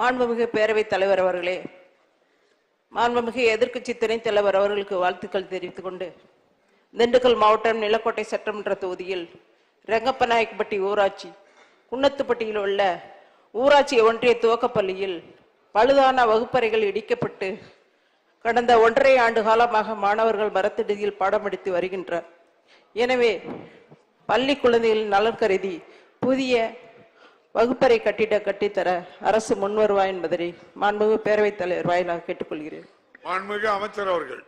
மாண்புமிகு பேரவைத் தலைவர் அவர்களே மாண்புமிகு எதிர்க்கட்சி துணைத் தலைவர் அவர்களுக்கு வாழ்த்துக்கள் தெரிவித்துக் கொண்டு திண்டுக்கல் மாவட்டம் நிலக்கோட்டை சட்டமன்ற தொகுதியில் ரெங்கப்பநாயக்கப்பட்டி ஊராட்சி குன்னத்துப்பட்டியில் உள்ள ஊராட்சி ஒன்றிய துவக்கப்பள்ளியில் பழுதான வகுப்பறைகள் இடிக்கப்பட்டு கடந்த ஒன்றரை ஆண்டு காலமாக மாணவர்கள் மரத்திடுதியில் பாடம் எடுத்து வருகின்றனர் எனவே பள்ளி குழந்தைகளின் நலன் கருதி புதிய வகுப்பறை கட்டிட கட்டித்தர அரசு முன்வருவா என்பதை மாண்புமிகு பேரவைத் தலைவர் வாயிலாக கேட்டுக்கொள்கிறேன். மாண்புமிகு அமைச்சர் அவர்கள்.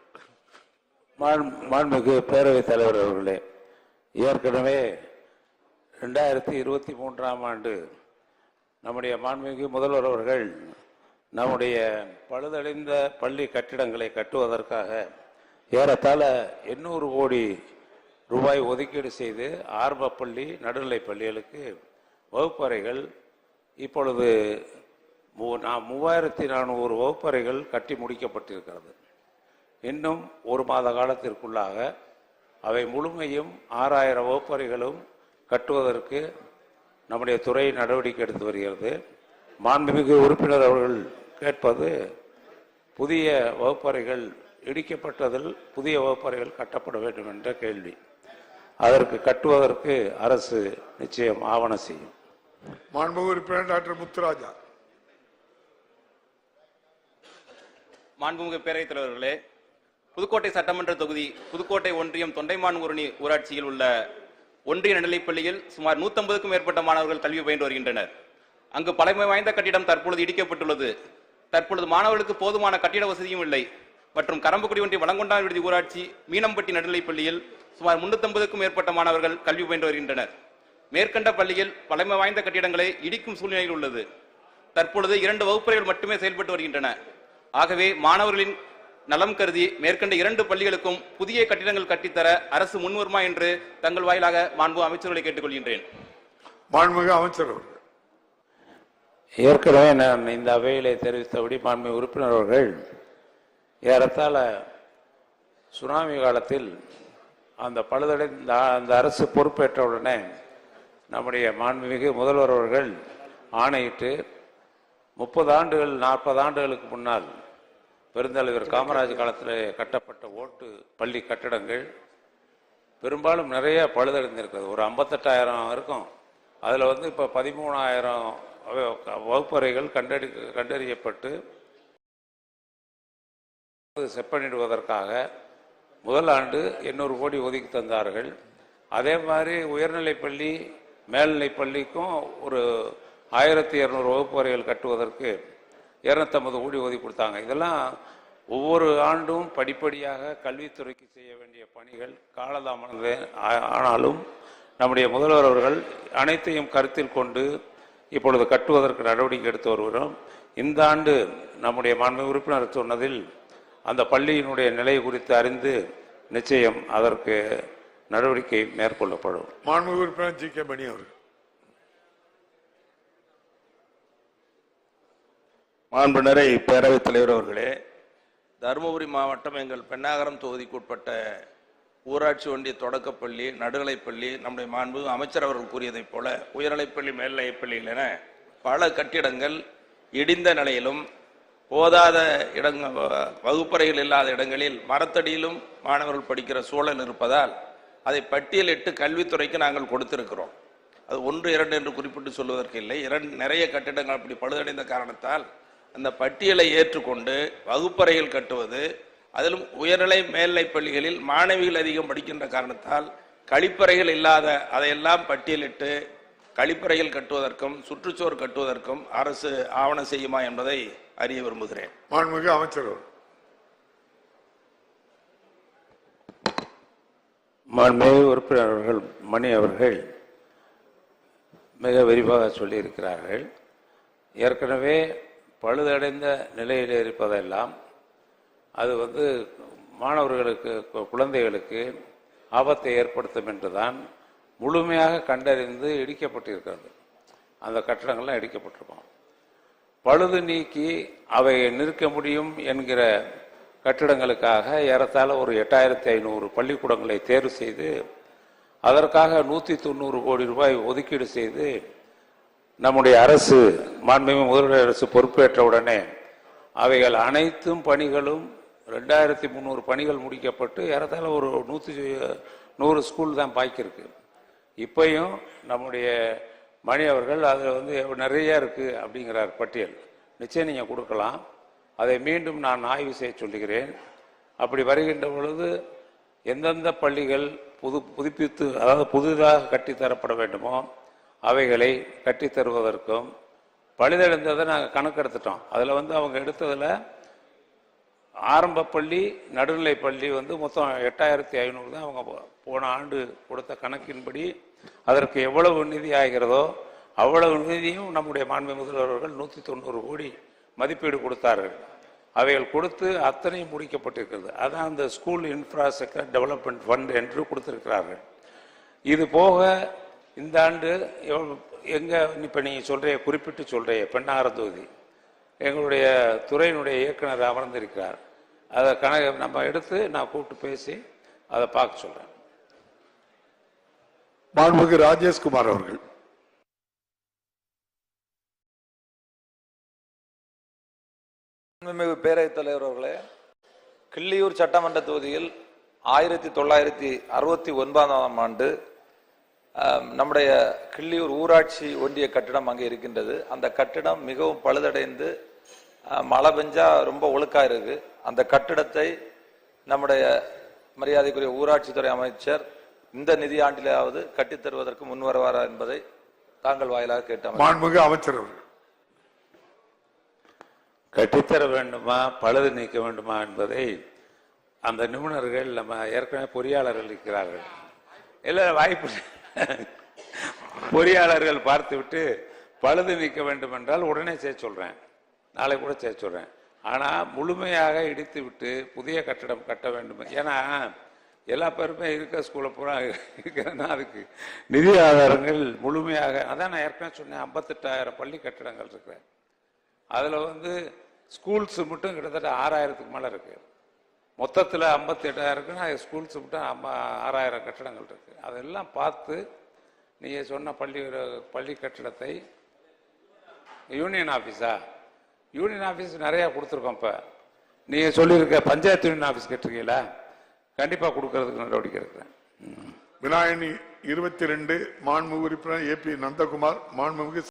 மாண்- மாண்புமிகு பேரவைத் தலைவர் அவர்களே ஏற்கனவே ரெண்டாயிரத்தி இருபத்தி மூன்றாம் ஆண்டு நம்முடைய மாண்புமிகு முதல்வர் அவர்கள் நம்முடைய பழுதடைந்த பள்ளி கட்டிடங்களை கட்டுவதற்காக ஏறத்தாழ எண்ணூறு கோடி ரூபாய் ஒதுக்கீடு செய்து ஆரம்ப பள்ளி நடுநிலைப் பள்ளிகளுக்கு வகுப்பறைகள் இப்பொழுது மூ- நா- மூவாயிரத்தி நானூறு வகுப்பறைகள் கட்டி முடிக்கப்பட்டிருக்கிறது. இன்னும் ஒரு மாத காலத்திற்குள்ளாக அவை முழுமையும் ஆறாயிரம் வகுப்பறைகளும் கட்டுவதற்கு நம்முடைய துறை நடவடிக்கை எடுத்து வருகிறது. மாண்புமிகு உறுப்பினர் அவர்கள் கேட்பது புதிய வகுப்பறைகள் இடிக்கப்பட்டதில் புதிய வகுப்பறைகள் கட்டப்பட வேண்டும் என்ற கேள்வி. அதற்கு கட்டுவதற்கு அரசு நிச்சயம் ஆவணம் செய்யும். மாண்பு உறுப்பினர் டாக்டர் முத்துராஜா. மாண்புமிகு பேரவைத் தலைவர்களே புதுக்கோட்டை சட்டமன்ற தொகுதி புதுக்கோட்டை ஒன்றியம் தொண்டைமான் ஊராட்சியில் உள்ள ஒன்றிய நடுநிலைப்பள்ளியில் சுமார் 150க்கும் மேற்பட்ட மாணவர்கள் கல்வி பயின்று வருகின்றனர். அங்கு பழமை வாய்ந்த கட்டிடம் தற்பொழுது இடிக்கப்பட்டுள்ளது. தற்பொழுது மாணவர்களுக்கு போதுமான கட்டிட வசதியும் இல்லை. மற்றும் கரம்பக்குடி ஒன்றிய வளங்கொண்டான் விடுதி ஊராட்சி மீனம்பட்டி நடுநிலைப்பள்ளியில் சுமார் 350க்கும் மேற்பட்ட மாணவர்கள் கல்வி பயின்று வருகின்றனர். மேற்கண்ட பள்ளியில் பழமை வாய்ந்த கட்டிடங்களை இடிக்கும் சூழ்நிலையில் உள்ளது. தற்பொழுது இரண்டு வகுப்பறைகள் மட்டுமே செயல்பட்டு வருகின்றன. ஆகவே மாணவர்களின் நலம் கருதி மேற்கண்ட இரண்டு பள்ளிகளுக்கும் புதிய கட்டிடங்கள் கட்டித்தர அரசு முன்வருமா என்று தங்கள் வாயிலாக மாண்பு அமைச்சர்களை கேட்டுக்கொள்கின்றேன். மாண்புமிகு அமைச்சர் அவர்கள். ஏற்கனவே நான் இந்த அவையிலே தெரிவித்தபடி மாண்பு உறுப்பினர் அவர்கள் ஏறத்தாழ சுனாமி காலத்தில் அந்த பழுதடைந்த அந்த அரசு பொறுப்பேற்ற உடனே நம்முடைய மாண்புமிகு முதல்வர் அவர்கள் ஆணையிட்டு முப்பது ஆண்டுகள் நாற்பது ஆண்டுகளுக்கு முன்னால் பெருந்தலைவர் காமராஜ் காலத்தில் கட்டப்பட்ட ஓட்டு பள்ளி கட்டடங்கள் பெரும்பாலும் நிறைய பழுதடைந்திருக்கிறது. ஒரு ஐம்பத்தெட்டாயிரம் இருக்கும். அதில் வந்து இப்போ பதிமூணாயிரம் வகுப்பறைகள் கண்டறி கண்டறியப்பட்டு செப்பனிடுவதற்காக முதல் ஆண்டு எண்ணூறு கோடி ஒதுக்கி தந்தார்கள். அதே மாதிரி உயர்நிலைப் மேல்நிலை பள்ளிக்கும் ஒரு ஆயிரத்தி இரநூறு வகுப்பறைகள் கட்டுவதற்கு இரநூத்தம்பது கோடி ஒதுக்கி கொடுத்தாங்க. இதெல்லாம் ஒவ்வொரு ஆண்டும் படிப்படியாக கல்வித்துறைக்கு செய்ய வேண்டிய பணிகள் காலதாமதம் ஆனாலும் நம்முடைய முதல்வர் அவர்கள் அனைத்தையும் கருத்தில் கொண்டு இப்பொழுது கட்டுவதற்கு நடவடிக்கை எடுத்து வருகிறோம். இந்த ஆண்டு நம்முடைய மாண்பு உறுப்பினர் சொன்னதில் அந்த பள்ளியினுடைய நிலை குறித்து அறிந்து நிச்சயம் அதற்கு நடவடிக்கை மேற்கொள்ளப்படும். மாண்புமிகு உறுப்பினர் ஜி கே மணி அவர்கள். மாண்புநரை பேரவைத் தலைவர் அவர்களே தருமபுரி மாவட்டம் எங்கள் பெண்ணாகரம் தொகுதிக்குட்பட்ட ஊராட்சி ஒன்றிய தொடக்கப்பள்ளி நடுநிலைப்பள்ளி நம்முடைய மாண்பு அமைச்சர் அவர்கள் கூறியதைப் போல உயர்நிலைப்பள்ளி மேல்நிலைப்பள்ளியில் என பல கட்டிடங்கள் இடிந்த நிலையிலும் போதாத இடங்க வகுப்பறைகள் இல்லாத இடங்களில் மரத்தடியிலும் மாணவர்கள் படிக்கிற சூழல் இருப்பதால் அதை பட்டியலிட்டு கல்வித்துறைக்கு நாங்கள் கொடுத்திருக்கிறோம். அது ஒன்று இரண்டு என்று குறிப்பிட்டு சொல்வதற்கு இல்லை. இரண்டு நிறைய கட்டிடங்கள் அப்படி பழுதடைந்த காரணத்தால் அந்த பட்டியலை ஏற்றுக்கொண்டு வகுப்பறைகள் கட்டுவது அதிலும் உயர்நிலை மேல்நிலை பள்ளிகளில் மாணவிகள் அதிகம் படிக்கின்ற காரணத்தால் கழிப்பறைகள் இல்லாத அதையெல்லாம் பட்டியலிட்டு கழிப்பறைகள் கட்டுவதற்கும் சுற்றுச்சுவர் கட்டுவதற்கும் அரசு ஆவணம் செய்யுமா என்பதை அறிய விரும்புகிறேன். மாண்புமிகு அமைச்சர் மாண்புமிகு உறுப்பினர் அவர்கள் மணி அவர்கள் மிக விரிவாக சொல்லியிருக்கிறார்கள். ஏற்கனவே பழுதடைந்த நிலையில் இருப்பதெல்லாம் அது வந்து மாணவர்களுக்கு கு- குழந்தைகளுக்கு ஆபத்தை ஏற்படுத்தும் என்றுதான் முழுமையாக கண்டறிந்து இடிக்கப்பட்டிருக்கிறது. அந்த கட்டடங்கள்லாம் இடிக்கப்பட்டிருக்கும். பழுது நீக்கி அவை நிற்க முடியும் என்கிற கட்டிடங்களுக்காக ஏறத்தாழ ஒரு எட்டாயிரத்தி ஐநூறு பள்ளிக்கூடங்களை தேர்வு செய்து அதற்காக நூற்றி தொண்ணூறு கோடி ரூபாய் ஒதுக்கீடு செய்து நம்முடைய அரசு மாண்புமிகு முதல்வர் அரசு பொறுப்பேற்ற உடனே அவைகள் அனைத்தும் பணிகளும் ரெண்டாயிரத்தி முந்நூறு பணிகள் முடிக்கப்பட்டு ஏறத்தாழ ஒரு நூற்றி நூறு ஸ்கூல் தான் பாய்க்கிருக்கு இப்பையும் நம்முடைய மணி அவர்கள் அதில் வந்து நிறைய இருக்குது அப்படிங்கிறார் பட்டியல். நிச்சயம் நீங்கள் கொடுக்கலாம். அதை மீண்டும் நான் ஆய்வு செய்ய சொல்லுகிறேன். அப்படி வருகின்ற பொழுது எந்தெந்த பள்ளிகள் புது புதுப்பித்து அதாவது புதிதாக கட்டித்தரப்பட வேண்டுமோ அவைகளை கட்டித்தருவதற்கும் பழுதடைந்ததை நாங்கள் கணக்கெடுத்துட்டோம் அதில் வந்து அவங்க எடுத்ததில் ஆரம்ப பள்ளி நடுநிலை பள்ளி வந்து மொத்தம் எட்டாயிரத்தி ஐநூறு தான் அவங்க போன ஆண்டு கொடுத்த கணக்கின்படி அதற்கு எவ்வளவு நிதி ஆகிறதோ அவ்வளவு நிதியும் நம்முடைய மாண்பு முதல்வர்கள் நூற்றி தொண்ணூறு கோடி மதிப்பீடு கொடுத்தார்கள். அவைகள் கொடுத்து அத்தனையும் முடிக்கப்பட்டிருக்கிறது. அதான் அந்த ஸ்கூல் இன்ஃப்ராஸ்ட்ரக்சர் டெவலப்மெண்ட் ஃபண்ட் என்று கொடுத்துருக்கிறார்கள். இது போக இந்த ஆண்டு எங்கே இப்போ நீங்கள் நீங்க குறிப்பிட்டு சொல்றிய பெண்ணார தொகுதி. எங்களுடைய துறையினுடைய இயக்குனர் அமர்ந்திருக்கிறார். அதை கணக்கு நம்ம எடுத்து நான் கூப்பிட்டு பேசி அதை பார்க்க சொல்கிறேன் மாண்புமிகு ராஜேஷ்குமார் அவர்கள். மாண்புமிகு பேரவைத் தலைவர் அவர்களே கிள்ளியூர் சட்டமன்ற தொகுதியில் ஆயிரத்தி தொள்ளாயிரத்தி அறுபத்தி ஒன்பதாம் ஆண்டு நம்முடைய கிள்ளியூர் ஊராட்சி ஒன்றிய கட்டிடம் அங்கே இருக்கின்றது. அந்த கட்டிடம் மிகவும் பழுதடைந்து மழை பெஞ்சா ரொம்ப ஒழுக்கா இருக்கு. அந்த கட்டிடத்தை நம்முடைய மரியாதைக்குரிய ஊராட்சித்துறை அமைச்சர் இந்த நிதியாண்டிலாவது கட்டித் தருவதற்கு முன்வருவாரா என்பதை தாங்கள் வாயிலாக கேட்டோம் அமைச்சர் அவர்கள். கட்டித்தர வேண்டுமா பழுது நீக்க வேண்டுமா என்பதை அந்த நிபுணர்கள் நம்ம ஏற்கனவே பொறியாளர்கள் இருக்கிறார்கள். இல்லை வாய்ப்பு பொறியாளர்கள் பார்த்துவிட்டு பழுது நீக்க வேண்டும் என்றால் உடனே செய்ய சொல்கிறேன் நாளை கூட செய்ய சொல்கிறேன் ஆனால் முழுமையாக இடித்து விட்டு புதிய கட்டடம் கட்ட வேண்டும். ஏன்னா எல்லா பேருமே இருக்க ஸ்கூலை பூரா இருக்கிறன்னா அதுக்கு நிதி ஆதாரங்கள் முழுமையாக அதான் நான் ஏற்கனவே சொன்னேன் ஐம்பத்தெட்டாயிரம் பள்ளி கட்டடங்கள் இருக்கிறேன் அதில் வந்து ஸ்கூல்ஸ் மட்டும் கிட்டத்தட்ட ஆறாயிரத்துக்கு மேலே இருக்கு. மொத்தத்தில் ஐம்பத்தி எட்டாயிரம் ஸ்கூல்ஸ் மட்டும் அம்ப- ஆறாயிரம் கட்டடங்கள் இருக்குது அதெல்லாம் பார்த்து நீங்கள் சொன்ன பள்ளி பள்ளி கட்டடத்தை யூனியன் ஆஃபீஸா யூனியன் ஆஃபீஸ் நிறையா கொடுத்துருக்கோம் இப்போ. நீங்கள் சொல்லியிருக்க பஞ்சாயத்து யூனியன் ஆஃபீஸ் கேட்டிருக்கீங்களா? கண்டிப்பாக கொடுக்கறதுக்கு நடவடிக்கை இருக்கிறேன் விநாயகனி இருபத்தி ரெண்டு மாண்பு உறுப்பினர் ஏ பி நந்தகுமார் மாண்புமிகு